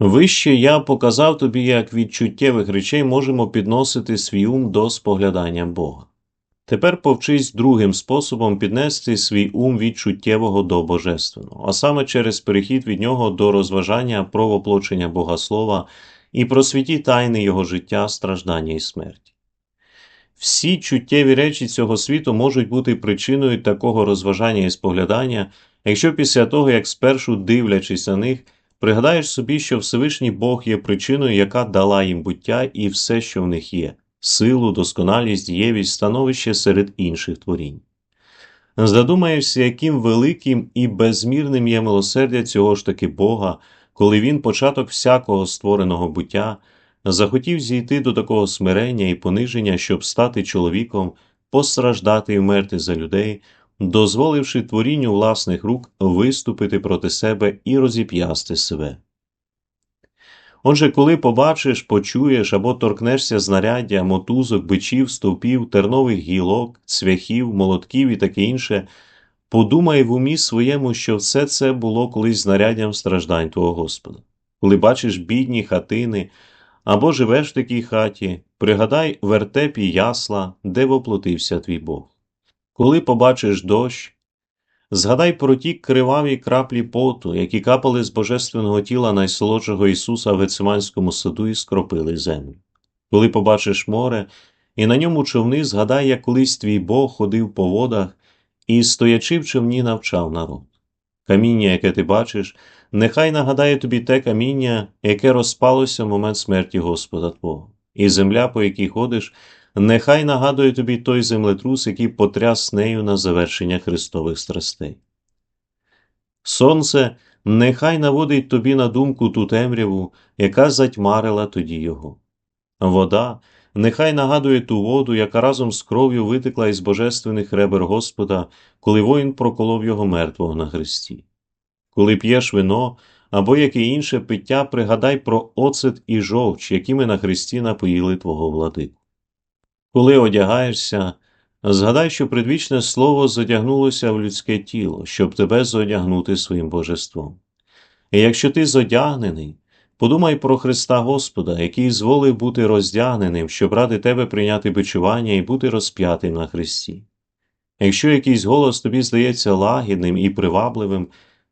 Вище я показав тобі, як від чуттєвих речей можемо підносити свій ум до споглядання Бога. Тепер повчись другим способом піднести свій ум від чуттєвого до божественного, а саме через перехід від нього до розважання про воплочення Богослова і про святі тайни його життя, страждання і смерті. Всі чуттєві речі цього світу можуть бути причиною такого розважання і споглядання, якщо після того, як спершу дивлячись на них, пригадаєш собі, що Всевишній Бог є причиною, яка дала їм буття і все, що в них є силу, досконалість, дієвість, становище серед інших творінь. Задумаєшся, яким великим і безмірним є милосердя цього ж таки Бога, коли він, початок всякого створеного буття, захотів зійти до такого смирення і пониження, щоб стати чоловіком, постраждати і вмерти за людей, дозволивши творінню власних рук виступити проти себе і розіп'ясти себе. Отже, коли побачиш, почуєш або торкнешся знаряддя, мотузок, бичів, стовпів, тернових гілок, цвяхів, молотків і таке інше, подумай в умі своєму, що все це було колись знаряддям страждань твого Господа. Коли бачиш бідні хатини або живеш в такій хаті, пригадай вертепі ясла, де воплотився твій Бог. Коли побачиш дощ, Згадай про ті криваві краплі поту, які капали з божественного тіла найсолодшого Ісуса в Гециманському саду і скропили землю. Коли побачиш море, і на ньому човни, згадай, як колись твій Бог ходив по водах і, стоячи в човні, навчав народ. Каміння, яке ти бачиш, нехай нагадає тобі те каміння, яке розпалося в момент смерті Господа Твого, і земля, по якій ходиш, Нехай нагадує тобі той землетрус, який потряс нею на завершення Христових страстей. Сонце нехай наводить тобі на думку ту темряву, яка затьмарила тоді його. Вода нехай нагадує ту воду, яка разом з кров'ю витекла із божественних ребер Господа, коли воїн проколов його мертвого на хресті. Коли п'єш вино або яке інше пиття, пригадай про оцет і жовч, якими на хресті напоїли твого владику. Коли одягаєшся, згадай, що предвічне слово зодягнулося в людське тіло, щоб тебе зодягнути своїм божеством. І якщо ти зодягнений, подумай про Христа Господа, який зволив бути роздягненим, щоб ради тебе прийняти бичування і бути розп'ятим на Христі. Якщо якийсь голос тобі здається лагідним і привабливим,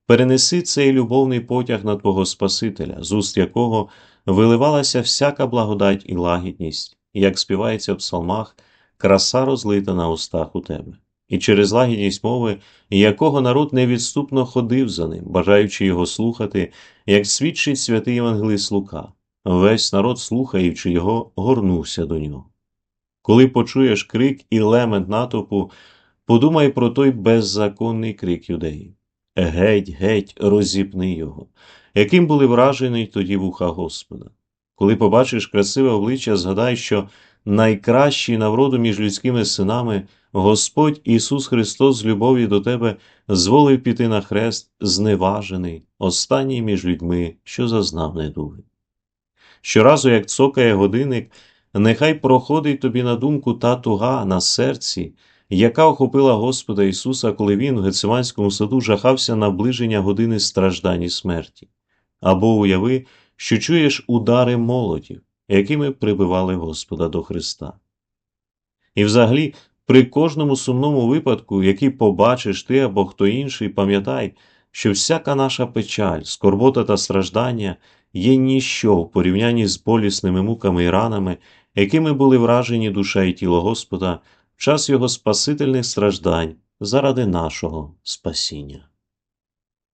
перенеси цей любовний потяг на Твого Спасителя, з уст якого виливалася всяка благодать і лагідність як співається в псалмах, краса розлита на устах у тебе, і через лагідність мови, якого народ невідступно ходив за ним, бажаючи його слухати, як свідчить святий Євангелист Лука, весь народ, слухаючи його, горнувся до нього. Коли почуєш крик і лемент натовпу, подумай про той беззаконний крик юдеїв. Геть, геть, розіпни його, яким були вражені тоді вуха Господа. Коли побачиш красиве обличчя, згадай, що найкращий навроду між людськими синами Господь Ісус Христос з любові до тебе зволив піти на хрест, зневажений, останній між людьми, що зазнав недуги. Щоразу, як цокає годинник, нехай проходить тобі на думку та туга на серці, яка охопила Господа Ісуса, коли Він в Гециманському саду жахався наближення години страждань і смерті. Або уяви, що чуєш удари молотів, якими прибивали Господа до Христа. І взагалі, при кожному сумному випадку, який побачиш ти або хто інший, пам'ятай, що всяка наша печаль, скорбота та страждання є ніщо в порівнянні з болісними муками і ранами, якими були вражені душа і тіло Господа в час Його спасительних страждань заради нашого спасіння.